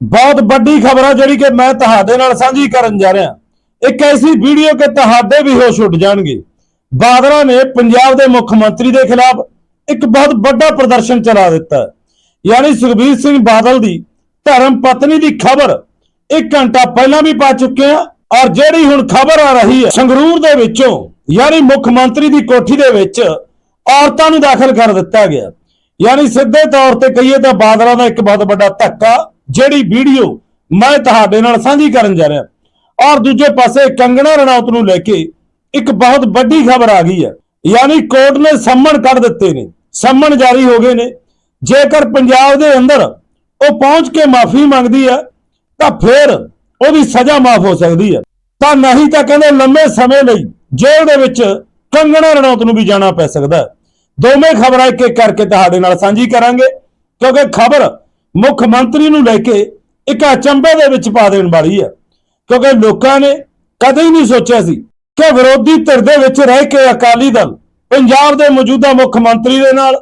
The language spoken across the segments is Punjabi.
ਬਹੁਤ ਵੱਡੀ ਖਬਰ ਆ ਜਿਹੜੀ ਕਿ ਮੈਂ ਤੁਹਾਡੇ ਨਾਲ ਸਾਂਝੀ ਕਰਨ ਜਾ ਰਿਹਾ। ਇੱਕ ਐਸੀ ਵੀਡੀਓ ਕਿ ਤੁਹਾਡੇ ਵੀ ਹੋਸ਼ ਉੱਡ ਜਾਣਗੇ। ਬਾਦਲਾਂ ਨੇ ਪੰਜਾਬ ਦੇ ਮੁੱਖ ਮੰਤਰੀ ਦੇ ਖਿਲਾਫ ਇੱਕ ਬਹੁਤ ਵੱਡਾ ਪ੍ਰਦਰਸ਼ਨ ਚਲਾ ਦਿੱਤਾ। ਯਾਨੀ ਸੁਖਬੀਰ ਸਿੰਘ ਬਾਦਲ ਦੀ ਧਰਮ ਪਤਨੀ ਦੀ ਖਬਰ ਇੱਕ ਘੰਟਾ ਪਹਿਲਾਂ ਵੀ ਪਾ ਚੁੱਕੇ ਆ ਔਰ ਜਿਹੜੀ ਹੁਣ ਖਬਰ ਆ ਰਹੀ ਹੈ ਸੰਗਰੂਰ ਦੇ ਵਿੱਚੋਂ, ਯਾਨੀ ਮੁੱਖ ਮੰਤਰੀ ਦੀ ਕੋਠੀ ਦੇ ਵਿੱਚ ਔਰਤਾਂ ਨੂੰ ਦਾਖਲ ਕਰ ਦਿੱਤਾ ਗਿਆ। ਯਾਨੀ ਸਿੱਧੇ ਤੌਰ ਤੇ ਕਹੀਏ ਤਾਂ ਬਾਦਲਾਂ ਦਾ ਇੱਕ ਬਹੁਤ ਵੱਡਾ ਧੱਕਾ ਜਿਹੜੀ ਵੀਡੀਓ ਮੈਂ ਤੁਹਾਡੇ ਨਾਲ ਸਾਂਝੀ ਕਰਨ ਜਾ ਰਿਹਾ। ਔਰ ਦੂਜੇ ਪਾਸੇ ਕੰਗਣਾ ਰਣੌਤ ਨੂੰ ਲੈ ਕੇ ਇੱਕ ਬਹੁਤ ਵੱਡੀ ਖਬਰ ਆ ਗਈ ਹੈ। ਯਾਨੀ ਕੋਰਟ ਨੇ ਸੰਮਣ ਕੱਢ ਦਿੱਤੇ ਨੇ। ਸੰਮਣ ਜਾਰੀ ਹੋ ਗਏ ਨੇ। ਜੇਕਰ ਪੰਜਾਬ ਦੇ ਅੰਦਰ ਉਹ ਪਹੁੰਚ ਕੇ ਮਾਫੀ ਮੰਗਦੀ ਹੈ, ਤਾਂ ਫਿਰ ਉਹਦੀ ਸਜ਼ਾ ਮਾਫ ਹੋ ਸਕਦੀ ਹੈ। ਤਾਂ ਨਹੀਂ ਤਾਂ ਕਹਿੰਦੇ ਲੰਮੇ ਸਮੇਂ ਲਈ ਜੇਲ੍ਹ ਦੇ ਵਿੱਚ ਕੰਗਣਾ ਰਣੌਤ ਨੂੰ ਵੀ ਜਾਣਾ ਪੈ ਸਕਦਾ ਹੈ। ਦੋਵੇਂ ਖਬਰਾਂ ਇੱਕ ਇੱਕ ਕਰਕੇ ਤੁਹਾਡੇ ਨਾਲ ਸਾਂਝੀ ਕਰਾਂਗੇ, ਕਿਉਂਕਿ ਖਬਰ ਮੁੱਖ ਮੰਤਰੀ ਨੂੰ ਲੈ ਕੇ ਇੱਕ ਅਚੰਭੇ ਦੇ ਵਿੱਚ ਪਾ ਦੇਣ ਵਾਲੀ ਹੈ। ਕਿਉਂਕਿ ਲੋਕਾਂ ਨੇ ਕਦੇ ਹੀ ਨਹੀਂ ਸੋਚਿਆ ਸੀ ਕਿ ਵਿਰੋਧੀ ਧਿਰ ਦੇ ਵਿੱਚ ਰਹਿ ਕੇ ਅਕਾਲੀ ਦਲ ਪੰਜਾਬ ਦੇ ਮੌਜੂਦਾ ਮੁੱਖ ਮੰਤਰੀ ਦੇ ਨਾਲ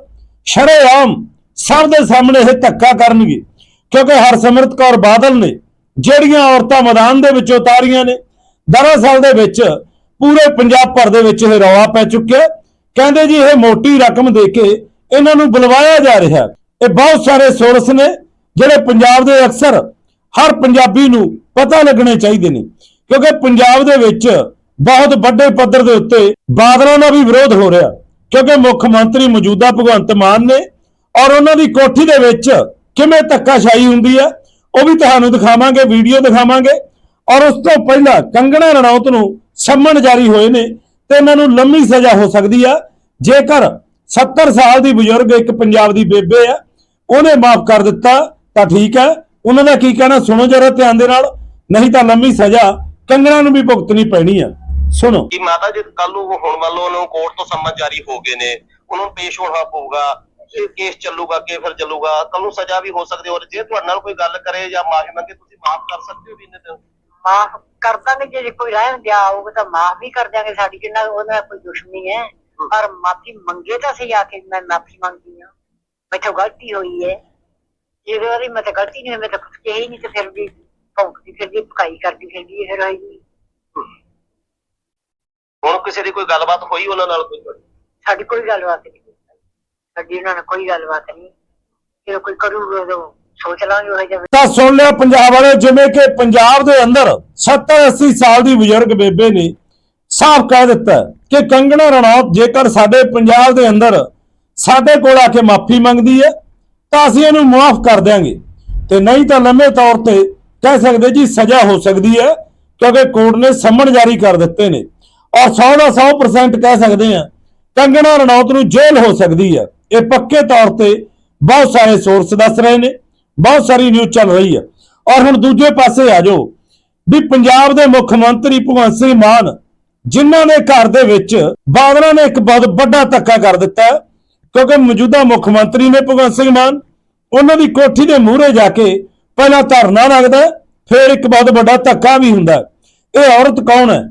ਸ਼ਰੇਆਮ ਸਭ ਦੇ ਸਾਹਮਣੇ ਇਹ ਧੱਕਾ ਕਰਨਗੇ। ਕਿਉਂਕਿ ਹਰਸਿਮਰਤ ਕੌਰ ਬਾਦਲ ਨੇ ਜਿਹੜੀਆਂ ਔਰਤਾਂ ਮੈਦਾਨ ਦੇ ਵਿੱਚ ਉਤਾਰੀਆਂ ਨੇ, ਦਰਅਸਲ ਦੇ ਵਿੱਚ ਪੂਰੇ ਪੰਜਾਬ ਭਰ ਦੇ ਵਿੱਚ ਇਹ ਰੌਲਾ ਪੈ ਚੁੱਕਿਆ ਕਹਿੰਦੇ ਜੀ ਇਹ ਮੋਟੀ ਰਕਮ ਦੇ ਕੇ ਇਹਨਾਂ ਨੂੰ ਬੁਲਵਾਇਆ ਜਾ ਰਿਹਾ ਇਹ ਬਹੁਤ ਸਾਰੇ ਸੋਰਸ ਨੇ ਜਿਹੜੇ ਪੰਜਾਬ ਦੇ ਅਕਸਰ ਹਰ ਪੰਜਾਬੀ ਨੂੰ ਪਤਾ ਲੱਗਣੇ ਚਾਹੀਦੇ ਨੇ, ਕਿਉਂਕਿ ਪੰਜਾਬ ਦੇ ਵਿੱਚ ਬਹੁਤ ਵੱਡੇ ਪੱਧਰ ਦੇ ਉੱਤੇ ਬਾਦਲਾਂ ਦਾ ਵੀ ਵਿਰੋਧ ਹੋ ਰਿਹਾ, ਕਿਉਂਕਿ ਮੁੱਖ ਮੰਤਰੀ ਮੌਜੂਦਾ ਭਗਵੰਤ ਮਾਨ ਨੇ ਔਰ ਉਹਨਾਂ ਦੀ ਕੋਠੀ ਦੇ ਵਿੱਚ ਕਿਵੇਂ ਧੱਕਾਸ਼ਾਹੀ ਹੁੰਦੀ ਹੈ, ਉਹ ਵੀ ਤੁਹਾਨੂੰ ਦਿਖਾਵਾਂਗੇ, ਵੀਡੀਓ ਦਿਖਾਵਾਂਗੇ ਔਰ ਉਸ ਤੋਂ ਪਹਿਲਾਂ ਕੰਗਣਾ ਰਣੌਤ ਨੂੰ ਸੰਮਣ ਜਾਰੀ ਹੋਏ ਨੇ ਤੇ ਇਹਨਾਂ ਨੂੰ ਲੰਮੀ ਸਜ਼ਾ ਹੋ ਸਕਦੀ ਆ, ਜੇਕਰ 70 ਸਾਲ ਦੀ ਬਜ਼ੁਰਗ ਇੱਕ ਪੰਜਾਬ ਦੀ ਬੇਬੇ ਆ, ਉਹਨੇ ਮਾਫ ਕਰ ਦਿੱਤਾ ਤਾਂ ਠੀਕ ਹੈ। ਉਹਨਾਂ ਦਾ ਕੀ ਕਹਿਣਾ? ਸੁਣੋ ਜਰਾ ਧਿਆਨ ਦੇ ਨਾਲ। ਨਹੀਂ ਤਾਂ ਲੰਮੀ ਸਜ਼ਾ ਕੰਗਣਾ ਨੂੰ ਵੀ ਭੁਗਤਣੀ ਪੈਣੀ ਆ। ਸੁਣੋ। ਕਿ ਮਾਤਾ ਜੀ ਕੱਲ ਨੂੰ ਹੁਣ ਮੰਨ ਲਓ ਉਹਨੂੰ ਕੋਰਟ ਤੋਂ ਸੰਮਨ ਜਾਰੀ ਹੋ ਗਏ ਨੇ ਉਹਨਾਂ ਨੂੰ ਪੇਸ਼ ਹੋਣਾ ਪਊਗਾ ਇਹ ਕੇਸ ਚੱਲੂਗਾ ਕਿ ਫਿਰ ਚੱਲੂਗਾ ਕੱਲ ਨੂੰ ਸਜ਼ਾ ਵੀ ਹੋ ਸਕਦੀ ਹੈ। ਔਰ ਜੇ ਤੁਹਾਡੇ ਨਾਲ ਕੋਈ ਗੱਲ ਕਰੇ ਜਾਂ ਮਾਫੀ ਮੰਗੇ ਤੁਸੀਂ ਮਾਫ ਕਰ ਸਕਦੇ ਹੋ ਵੀ ਇਹਨੇ ਤੇ ਮਾਫ ਕਰ ਦਾਂਗੇ ਜੇ ਕੋਈ ਰਹਿਣ ਦਿਆ ਆਊਗਾ ਤਾਂ ਮਾਫ ਵੀ ਕਰ ਦਿਆਂਗੇ ਸਾਡੀ ਕਿੰਨਾ ਉਹਦੇ ਨਾਲ ਕੋਈ ਦੁਸ਼ਮਣੀ ਹੈ। ਪਰ ਮਾਫੀ ਮੰਗੇ ਤਾਂ ਸਹੀ ਆ ਕੇ ਮੈਂ ਮਾਫੀ ਮੰਗਦੀ ਹਾਂ। ਮੈਥੋਂ ਗਲਤੀ ਹੋਈ ਹੈ। ਜੇ ਵਾਰੀ ਮੈਂ ਤਾਂ ਗਲਤੀ ਨਹੀਂ ਹੋਈ, ਮੈਂ ਤਾਂ ਕੁਝ ਕਿਹਾ ਹੀ ਨਹੀਂ ਤੇ ਫਿਰ ਵੀ ਭੌਂਕਦੀ ਫਿਰਦੀ ਭਕਾਈ ਕਰਦੀ ਫਿਰਦੀ ਇਹ ਰਹੀ ਹੁਣ ਕਿਸੇ ਦੀ ਕੋਈ ਗੱਲਬਾਤ ਹੋਈ ਉਹਨਾਂ ਨਾਲ ਕੋਈ? ਤੁਹਾਡੀ? ਸਾਡੀ ਕੋਈ ਗੱਲਬਾਤ ਨਹੀਂ ਸਾਡੀ ਉਹਨਾਂ ਨਾਲ ਕੋਈ ਗੱਲਬਾਤ ਨਹੀਂ। ਜੇ ਕੋਈ ਕਰੂਗਾ ਤਾਂ ਸੋਚ ਲਾਂਗੇ ਉਹ ਜਿਹਾ। ਤਾਂ ਸੁਣ ਲਿਆ ਪੰਜਾਬ ਵਾਲੇ ਜਿਵੇਂ ਕਿ ਪੰਜਾਬ ਦੇ ਅੰਦਰ 70 80 ਸਾਲ ਦੀ ਬਜ਼ੁਰਗ ਬੇਬੇ ਨੇ ਸਾਫ਼ ਕਹਿ ਦਿੱਤਾ ਕਿ ਕੰਗਣਾ ਰਣੌਤ ਜੇਕਰ ਸਾਡੇ ਪੰਜਾਬ ਦੇ ਅੰਦਰ ਸਾਡੇ ਕੋਲ ਆ ਕੇ ਮਾਫੀ ਮੰਗਦੀ ਹੈ ਤਾਂ ਅਸੀਂ ਇਹਨੂੰ ਮਾਫ ਕਰ ਦਿਆਂਗੇ। ਤੇ ਨਹੀਂ ਤਾਂ ਲੰਮੇ ਤੌਰ ਤੇ ਕਹਿ ਸਕਦੇ ਜੀ ਸਜ਼ਾ ਹੋ ਸਕਦੀ ਹੈ, ਕਿਉਂਕਿ ਕੋਰਟ ਨੇ ਸੰਮਣ ਜਾਰੀ ਕਰ ਦਿੱਤੇ ਨੇ। ਔਰ 100 ਦਾ 100% ਕਹਿ ਸਕਦੇ ਆ ਕੰਗਣਾ ਰਣੌਤ ਨੂੰ ਜੇਲ੍ਹ ਹੋ ਸਕਦੀ ਹੈ। ਇਹ ਪੱਕੇ ਤੌਰ ਤੇ ਬਹੁਤ ਸਾਰੇ ਸੋਰਸ ਦੱਸ ਰਹੇ ਨੇ, ਬਹੁਤ ਸਾਰੀ ਨਿਊਜ਼ ਚੱਲ ਰਹੀ ਹੈ। ਔਰ ਹੁਣ ਦੂਜੇ ਪਾਸੇ ਆ ਜਾਓ, ਵੀ ਪੰਜਾਬ ਦੇ ਮੁੱਖ ਮੰਤਰੀ ਭਗਵੰਤ ਸਿੰਘ ਮਾਨ, ਜਿਨ੍ਹਾਂ ਦੇ ਘਰ ਦੇ ਵਿੱਚ ਬਾਦਲਾਂ ਨੇ ਇੱਕ ਬਹੁਤ ਵੱਡਾ ਧੱਕਾ ਕਰ ਦਿੱਤਾ ਕਿਉਂਕਿ ਮੌਜੂਦਾ ਮੁੱਖ ਮੰਤਰੀ ਨੇ ਭਗਵੰਤ ਸਿੰਘ ਮਾਨ ਉਹਨਾਂ ਦੀ ਕੋਠੀ ਦੇ ਮੂਹਰੇ ਜਾ ਕੇ ਪਹਿਲਾਂ ਧਰਨਾ ਲੱਗਦਾ ਫਿਰ ਇੱਕ ਬਹੁਤ ਵੱਡਾ ਧੱਕਾ ਵੀ ਹੁੰਦਾ ਇਹ ਔਰਤ ਕੌਣ ਹੈ?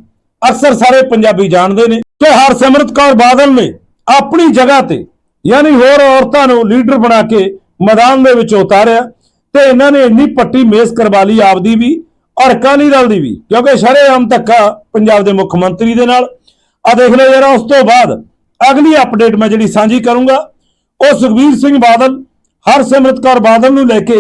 ਅਕਸਰ ਸਾਰੇ ਪੰਜਾਬੀ ਜਾਣਦੇ ਨੇ। ਕਿ ਹਰਸਿਮਰਤ ਕੌਰ ਬਾਦਲ ਨੇ ਆਪਣੀ ਜਗ੍ਹਾ ਤੇ ਯਾਨੀ ਹੋਰ ਔਰਤਾਂ ਨੂੰ ਲੀਡਰ ਬਣਾ ਕੇ ਮੈਦਾਨ ਦੇ ਵਿੱਚ ਉਤਾਰਿਆ ਤੇ ਇਹਨਾਂ ਨੇ ਇੰਨੀ ਪੱਟੀ ਮੇਸ ਕਰਵਾ ਲਈ ਆਪਦੀ ਵੀ ਔਰ ਅਕਾਲੀ ਦਲ ਦੀ ਵੀ, ਕਿਉਂਕਿ ਸ਼ਰੇਆਮ ਧੱਕਾ ਪੰਜਾਬ ਦੇ ਮੁੱਖ ਮੰਤਰੀ ਦੇ ਨਾਲ। ਆ ਦੇਖ ਲਓ ਯਾਰ ਉਸ ਤੋਂ ਬਾਅਦ ਅਗਲੀ ਅਪਡੇਟ ਮੈਂ ਜਿਹੜੀ ਸਾਂਝੀ ਕਰੂੰਗਾ, ਉਹ ਸੁਖਬੀਰ ਸਿੰਘ ਬਾਦਲ ਹਰਸਿਮਰਤ ਕੌਰ ਬਾਦਲ ਨੂੰ ਲੈ ਕੇ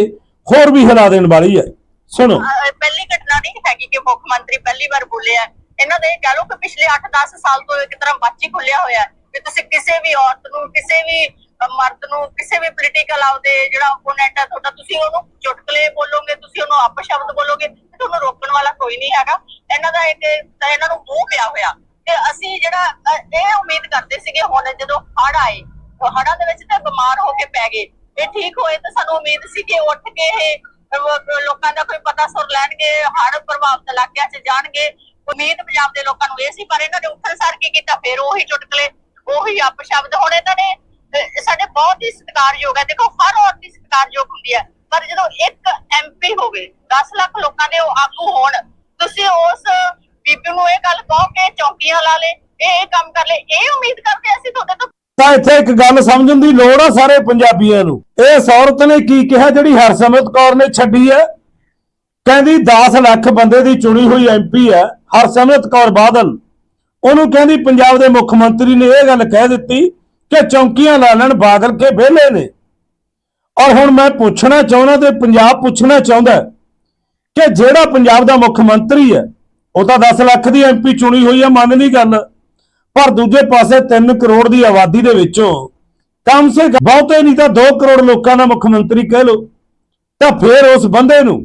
ਹੋਰ ਵੀ ਹਿਲਾ ਦੇਣ ਵਾਲੀ ਹੈ। ਸੁਣੋ। ਪਹਿਲੀ ਘਟਨਾ ਨਹੀਂ ਹੈਗੀ ਕਿ ਮੁੱਖ ਮੰਤਰੀ ਪਹਿਲੀ ਵਾਰ ਬੋਲੇ ਆ ਇਹਨਾਂ ਦੇ ਕਹ ਲਓ ਕਿ ਪਿਛਲੇ 8-10 ਸਾਲ ਤੋਂ ਇੱਕ ਤਰ੍ਹਾਂ ਬੱਚ ਖੁੱਲਿਆ ਹੋਇਆ ਕਿ ਤੁਸੀਂ ਕਿਸੇ ਵੀ ਔਰਤ ਨੂੰ, ਕਿਸੇ ਵੀ ਮਰਦ ਨੂੰ, ਕਿਸੇ ਵੀ ਪੋਲੀਟੀਕਲ ਆਉਦੇ ਜਿਹੜਾ ਓਪੋਨੈਂਟ ਹੈ ਤੁਹਾਡਾ, ਤੁਸੀਂ ਉਹਨੂੰ ਚੁਟਕਲੇ ਬੋਲੋਗੇ, ਤੁਸੀਂ ਉਹਨੂੰ ਅਪਸ਼ਬਦ ਬੋਲੋਗੇ, ਤੇ ਤੁਹਾਨੂੰ ਰੋਕਣ ਵਾਲਾ ਕੋਈ ਨਹੀਂ ਹੈਗਾ। ਇਹਨਾਂ ਦਾ ਇੱਕ, ਇਹਨਾਂ ਨੂੰ ਮੂੰਹ ਪਿਆ ਹੋਇਆ ਤੇ ਅਸੀਂ ਜਿਹੜਾ ਇਹ ਉਮੀਦ ਕਰਦੇ ਸੀਗੇ ਹੁਣ ਜਦੋਂ ਹੜ ਆਏ ਹੜਾਂ ਦੇ ਵਿੱਚ ਤੇ ਬਿਮਾਰ ਹੋ ਕੇ ਪੈ ਗਏ। ਇਹ ਠੀਕ ਹੋਏ ਤਾਂ ਸਾਨੂੰ ਉਮੀਦ ਸੀ ਕਿ ਉੱਠ ਕੇ ਇਹ ਲੋਕਾਂ ਦਾ ਕੋਈ ਪਤਾ ਸੁਰ ਲੈਣਗੇ ਹੜ ਪ੍ਰਭਾਵਿਤ ਇਲਾਕਿਆਂ 'ਚ ਜਾਣਗੇ। ਉਮੀਦ ਪੰਜਾਬ ਦੇ ਲੋਕਾਂ ਨੂੰ ਇਹ ਸੀ, ਪਰ ਇਹਨਾਂ ਨੇ ਉੱਠਣ ਸਾਰ ਕੀ ਕੀਤਾ? ਫਿਰ ਉਹੀ ਚੁਟਕਲੇ, ਉਹੀ ਅਪਸ਼ਬਦ ਹੁਣ ਇਹਨਾਂ ਨੇ ਸਾਡੇ ਬਹੁਤ ਹੀ ਸਤਿਕਾਰਯੋਗ ਹੈ ਦੇਖੋ, ਹਰ ਔਰਤ ਦੀ ਸਤਿਕਾਰਯੋਗ ਹੁੰਦੀ ਹੈ ਪਰ ਜਦੋਂ ਇੱਕ ਐਮਪੀ ਹੋਵੇ 10 ਲੱਖ ਲੋਕਾਂ ਦੇ ਉਹ ਆਗੂ ਹੋਣ, ਤੁਸੀਂ ਉਸ ਬੀਬੀ ਨੂੰ ਇਹ ਗੱਲ ਕਹੋ ਕਿ ਚੌਕੀਆਂ ਲਾ ਲੇ, ਇਹ ਕੰਮ ਕਰ ਲੇ। ਇਹ ਉਮੀਦ ਕਰਦੇ ਅਸੀਂ ਤੁਹਾਡੇ ਤੋਂ ਤਾਂ ਇੱਥੇ ਇੱਕ ਗੱਲ ਸਮਝਣ ਦੀ ਲੋੜ ਆ ਸਾਰੇ ਪੰਜਾਬੀਆਂ ਨੂੰ। ਇਹ ਔਰਤ ਨੇ ਕੀ ਕਿਹਾ, ਜਿਹੜੀ ਹਰਸਿਮਰਤ ਕੌਰ ਨੇ ਛੱਡੀ ਹੈ? ਕਹਿੰਦੀ 10 ਲੱਖ ਬੰਦੇ ਦੀ ਚੁਣੀ ਹੋਈ ਐਮਪੀ ਹੈ, ਹਰਸਿਮਰਤ ਕੌਰ ਬਾਦਲ। ਉਹਨੂੰ ਕਹਿੰਦੀ, ਪੰਜਾਬ ਦੇ ਮੁੱਖ ਮੰਤਰੀ ਨੇ ਇਹ ਗੱਲ ਕਹਿ ਦਿੱਤੀ ਕਿ ਚੌਂਕੀਆਂ ਲਾ ਲੈਣ, ਬਾਦਲ ਕੇ ਵਿਹਲੇ ਨੇ। ਔਰ ਹੁਣ ਮੈਂ ਪੁੱਛਣਾ ਚਾਹੁੰਦਾ ਤੇ ਪੰਜਾਬ ਪੁੱਛਣਾ ਚਾਹੁੰਦਾ ਕਿ ਜਿਹੜਾ ਪੰਜਾਬ ਦਾ ਮੁੱਖ ਮੰਤਰੀ ਹੈ, ਉਹ ਤਾਂ 10 ਲੱਖ ਦੀ ਐਮਪੀ ਚੁਣੀ ਹੋਈ ਹੈ, ਮੰਨ ਨਹੀਂ ਗੱਲ। ਪਰ ਦੂਜੇ ਪਾਸੇ 3 ਕਰੋੜ ਦੀ ਆਬਾਦੀ ਦੇ ਵਿੱਚੋਂ ਕਮ ਸੇ ਬਹੁਤੇ ਨਹੀਂ ਤਾਂ 2 ਕਰੋੜ ਲੋਕਾਂ ਦਾ ਮੁੱਖ ਮੰਤਰੀ ਕਹਿ ਲਓ। ਤਾਂ ਫਿਰ ਉਸ ਬੰਦੇ ਨੂੰ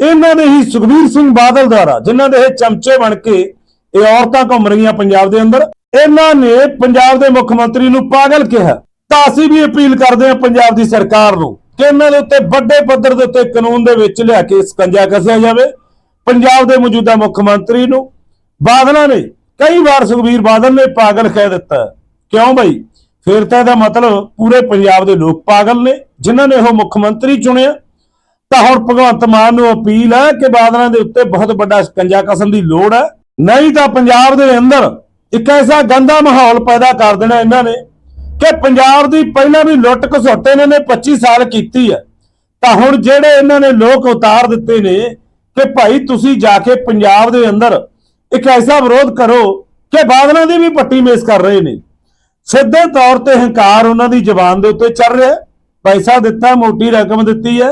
ਇਹਨਾਂ ਦੇ ਹੀ ਸੁਖਬੀਰ ਸਿੰਘ ਬਾਦਲ ਦੁਆਰਾ, ਜਿਨ੍ਹਾਂ ਦੇ ਇਹ ਚਮਚੇ ਬਣ ਕੇ ਇਹ ਔਰਤਾਂ ਘੁੰਮ ਰਹੀਆਂ ਪੰਜਾਬ ਦੇ ਅੰਦਰ, ਇਹਨਾਂ ਨੇ ਪੰਜਾਬ ਦੇ ਮੁੱਖ ਮੰਤਰੀ ਨੂੰ ਪਾਗਲ ਕਿਹਾ। ਤਾਂ ਅਸੀਂ ਵੀ ਅਪੀਲ ਕਰਦੇ ਹਾਂ ਪੰਜਾਬ ਦੀ ਸਰਕਾਰ ਨੂੰ ਕਿ ਇਹਨਾਂ ਦੇ ਉੱਤੇ ਵੱਡੇ ਪੱਧਰ ਦੇ ਉੱਤੇ ਕਾਨੂੰਨ ਦੇ ਵਿੱਚ ਲਿਆ ਕੇ ਸਕੰਜਾ ਕੱਸਿਆ ਜਾਵੇ। ਪੰਜਾਬ ਦੇ ਮੌਜੂਦਾ ਮੁੱਖ ਮੰਤਰੀ ਨੂੰ ਬਾਦਲਾਂ ਨੇ ਕਈ ਵਾਰ ਸੁਖਬੀਰ ਬਾਦਲ ਨੇ ਪਾਗਲ ਕਹਿ ਦਿੱਤਾ ਕਿਉਂ ਬਈ? ਫਿਰ ਤਾਂ ਇਹਦਾ ਮਤਲਬ ਪੂਰੇ ਪੰਜਾਬ ਦੇ ਲੋਕ ਪਾਗਲ ਨੇ, ਜਿਨ੍ਹਾਂ ਨੇ ਉਹ ਮੁੱਖ ਮੰਤਰੀ ਚੁਣਿਆ। ਤਾਂ ਹੁਣ ਭਗਵੰਤ ਮਾਨ ਨੂੰ ਅਪੀਲ ਹੈ ਕਿ ਬਾਦਲਾਂ ਦੇ ਉੱਤੇ ਬਹੁਤ ਵੱਡਾ ਸਕੰਜਾ ਕਸਣ ਦੀ ਲੋੜ ਹੈ। ਨਹੀਂ ਤਾਂ ਪੰਜਾਬ ਦੇ ਅੰਦਰ ਇੱਕ ਐਸਾ ਗੰਦਾ ਮਾਹੌਲ ਪੈਦਾ ਕਰ ਦੇਣਾ ਇਹਨਾਂ ਨੇ ਕਿ ਪੰਜਾਬ ਦੀ ਪਹਿਲਾਂ ਵੀ ਲੁੱਟ ਘਸੁੱਟ ਇਹਨਾਂ ਨੇ 25 ਸਾਲ ਕੀਤੀ ਹੈ। ਤਾਂ ਹੁਣ ਜਿਹੜੇ ਇਹਨਾਂ ਨੇ ਲੋਕ ਉਤਾਰ ਦਿੱਤੇ ਨੇ ਕਿ ਭਾਈ ਤੁਸੀਂ ਜਾ ਕੇ ਪੰਜਾਬ ਦੇ ਅੰਦਰ ਇੱਕ ਐਸਾ ਵਿਰੋਧ ਕਰੋ ਕਿ ਬਾਦਲਾਂ ਦੀ ਵੀ ਪੱਟੀ ਮੇਸ ਕਰ ਰਹੇ ਨੇ। ਸਿੱਧੇ ਤੌਰ ਤੇ ਹੰਕਾਰ ਉਹਨਾਂ ਦੀ ਜ਼ੁਬਾਨ ਦੇ ਉੱਤੇ ਚੱਲ ਰਿਹਾ ਪੈਸਾ ਦਿੱਤਾ, ਮੋਟੀ ਰਕਮ ਦਿੱਤੀ ਹੈ।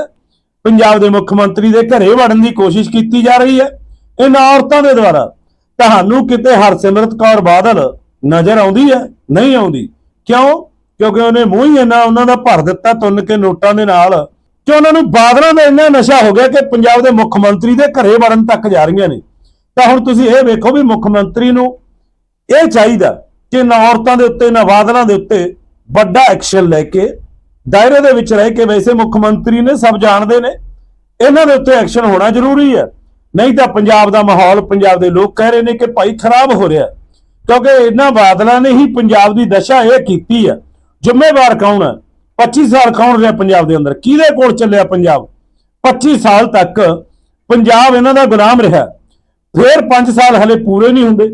ਪੰਜਾਬ ਦੇ ਮੁੱਖ ਮੰਤਰੀ ਦੇ ਘਰੇ ਵੜਨ ਦੀ ਕੋਸ਼ਿਸ਼ ਕੀਤੀ ਜਾ ਰਹੀ ਹੈ। ਇਹਨਾਂ ਔਰਤਾਂ ਦੇ ਦੁਆਰਾ ਤੁਹਾਨੂੰ ਕਿਤੇ ਹਰਸਿਮਰਤ ਕੌਰ ਬਾਦਲ ਨਜ਼ਰ ਆਉਂਦੀ ਹੈ? ਨਹੀਂ ਆਉਂਦੀ। ਕਿਉਂ? ਕਿਉਂਕਿ ਉਹਨੇ ਮੂੰਹ ਹੀ ਇੰਨਾ ਉਹਨਾਂ ਦਾ ਭਰ ਦਿੱਤਾ ਤੁੰਨ ਕੇ ਨੋਟਾਂ ਦੇ ਨਾਲ, ਕਿ ਉਹਨਾਂ ਨੂੰ ਬਾਦਲਾਂ ਦਾ ਇੰਨਾ ਨਸ਼ਾ ਹੋ ਗਿਆ ਕਿ ਪੰਜਾਬ ਦੇ ਮੁੱਖ ਮੰਤਰੀ ਦੇ ਘਰੇ ਵੜਨ ਤੱਕ ਜਾ ਰਹੀਆਂ ਨੇ। ਤਾਂ ਹੁਣ ਤੁਸੀਂ ਇਹ ਵੇਖੋ ਵੀ ਮੁੱਖ ਮੰਤਰੀ ਨੂੰ ਇਹ ਚਾਹੀਦਾ ਕਿ ਨਾ ਔਰਤਾਂ ਦੇ ਉੱਤੇ, ਨਾ ਬਾਦਲਾਂ ਦੇ ਉੱਤੇ ਵੱਡਾ ਐਕਸ਼ਨ ਲੈ ਕੇ ਦਾਇਰੇ ਦੇ ਵਿੱਚ ਰਹਿ ਕੇ ਵੈਸੇ ਮੁੱਖ ਮੰਤਰੀ ਨੇ ਸਭ ਜਾਣਦੇ ਨੇ। ਇਹਨਾਂ ਦੇ ਉੱਤੇ ਐਕਸ਼ਨ ਹੋਣਾ ਜ਼ਰੂਰੀ ਹੈ। ਨਹੀਂ ਤਾਂ ਪੰਜਾਬ ਦਾ ਮਾਹੌਲ, ਪੰਜਾਬ ਦੇ ਲੋਕ ਕਹਿ ਰਹੇ ਨੇ ਕਿ ਭਾਈ ਖਰਾਬ ਹੋ ਰਿਹਾ ਕਿਉਂਕਿ ਇਹਨਾਂ ਬਾਦਲਾਂ ਨੇ ਹੀ ਪੰਜਾਬ ਦੀ ਦਸ਼ਾ ਇਹ ਕੀਤੀ ਹੈ। ਜ਼ਿੰਮੇਵਾਰ ਕੌਣ ਹੈ? 25 ਸਾਲ ਕੌਣ ਰਿਹਾ ਪੰਜਾਬ ਦੇ ਅੰਦਰ? ਕਿਹਦੇ ਕੋਲ ਚੱਲਿਆ ਪੰਜਾਬ? 25 ਸਾਲ ਤੱਕ ਪੰਜਾਬ ਇਹਨਾਂ ਦਾ ਗੁਲਾਮ ਰਿਹਾ। ਫਿਰ 5 ਸਾਲ ਹਲੇ ਪੂਰੇ ਨਹੀਂ ਹੁੰਦੇ।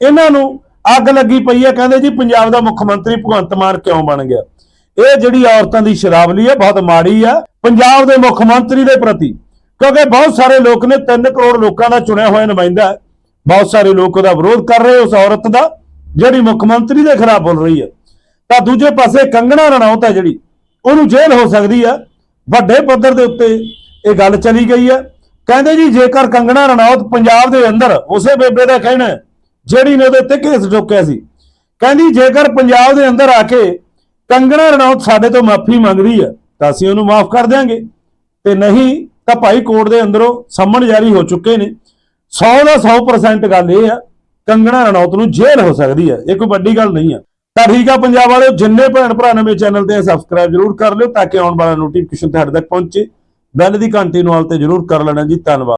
ਇਹਨਾਂ ਨੂੰ ਅੱਗ ਲੱਗੀ ਪਈ ਹੈ, ਕਹਿੰਦੇ ਜੀ ਪੰਜਾਬ ਦਾ ਮੁੱਖ ਮੰਤਰੀ ਭਗਵੰਤ ਮਾਨ ਕਿਉਂ ਬਣ ਗਿਆ? ਇਹ ਜਿਹੜੀ ਔਰਤਾਂ ਦੀ ਸ਼ਰਾਬਲੀ ਹੈ, ਬਹੁਤ ਮਾੜੀ ਹੈ ਪੰਜਾਬ ਦੇ ਮੁੱਖ ਮੰਤਰੀ ਦੇ ਪ੍ਰਤੀ, ਕਿਉਂਕਿ ਬਹੁਤ ਸਾਰੇ ਲੋਕ ਨੇ 3 ਕਰੋੜ ਲੋਕਾਂ ਦਾ ਚੁਣਿਆ ਹੋਇਆ ਨੁਮਾਇੰਦਾ ਹੈ। ਬਹੁਤ ਸਾਰੇ ਲੋਕ ਉਹਦਾ ਵਿਰੋਧ ਕਰ ਰਹੇ ਉਸ ਔਰਤ ਦਾ, ਜਿਹੜੀ ਮੁੱਖ ਮੰਤਰੀ ਦੇ ਖਿਲਾਫ ਬੋਲ ਰਹੀ ਹੈ। ਤਾਂ ਦੂਜੇ ਪਾਸੇ ਕੰਗਣਾ ਰਣੌਤ ਹੈ ਜਿਹੜੀ, ਉਹਨੂੰ ਜੇਲ੍ਹ ਹੋ ਸਕਦੀ ਹੈ। ਵੱਡੇ ਪੱਧਰ ਦੇ ਉੱਤੇ ਇਹ ਗੱਲ ਚਲੀ ਗਈ ਹੈ। ਕਹਿੰਦੇ ਜੀ, ਜੇਕਰ ਕੰਗਣਾ ਰਣੌਤ ਪੰਜਾਬ ਦੇ ਅੰਦਰ ਉਸੇ ਬੇਬੇ ਦਾ ਕਹਿਣਾ, ਜਿਹੜੀ ਨੇ ਉਹਦੇ ਉੱਤੇ ਕੇਸ ਠੋਕਿਆ ਸੀ, ਕਹਿੰਦੀ ਜੇਕਰ ਪੰਜਾਬ ਦੇ ਅੰਦਰ ਆ ਕੇ ਕੰਗਣਾ ਰਣੌਤ ਸਾਡੇ ਤੋਂ ਮਾਫੀ ਮੰਗਦੀ ਹੈ ਤਾਂ ਅਸੀਂ ਉਹਨੂੰ ਮਾਫ ਕਰ ਦਿਆਂਗੇ। ਤੇ ਨਹੀਂ, ਤਾਂ ਭਾਈ ਕੋਰਟ ਦੇ ਅੰਦਰੋਂ ਸੰਮਣ ਜਾਰੀ ਹੋ ਚੁੱਕੇ ਨੇ। 100 ਦਾ 100% ਗੱਲ ਇਹ ਆ, ਕੰਗਣਾ ਰਣੌਤ ਨੂੰ ਜੇਲ੍ਹ ਹੋ ਸਕਦੀ ਹੈ ਇਹ ਕੋਈ ਵੱਡੀ ਗੱਲ ਨਹੀਂ ਆ। ਤਾਂ ਠੀਕ ਆ ਪੰਜਾਬ ਵਾਲਿਓ, ਜਿੰਨੇ ਭੈਣ ਭਰਾ ਨੇ ਮੇਰੇ ਚੈਨਲ ਤੇ ਸਬਸਕ੍ਰਾਈਬ ਜਰੂਰ ਕਰ ਲਿਓ, ਤਾਂ ਕਿ ਆਉਣ ਵਾਲਾ ਨੋਟੀਫਿਕੇਸ਼ਨ ਤੁਹਾਡੇ ਤੱਕ ਪਹੁੰਚੇ। ਬੈਲ ਦੀ ਘੰਟੀ ਨੂੰ ਆਲ ਤੇ ਜਰੂਰ ਕਰ ਲੈਣਾ ਜੀ ਧੰਨਵਾਦ।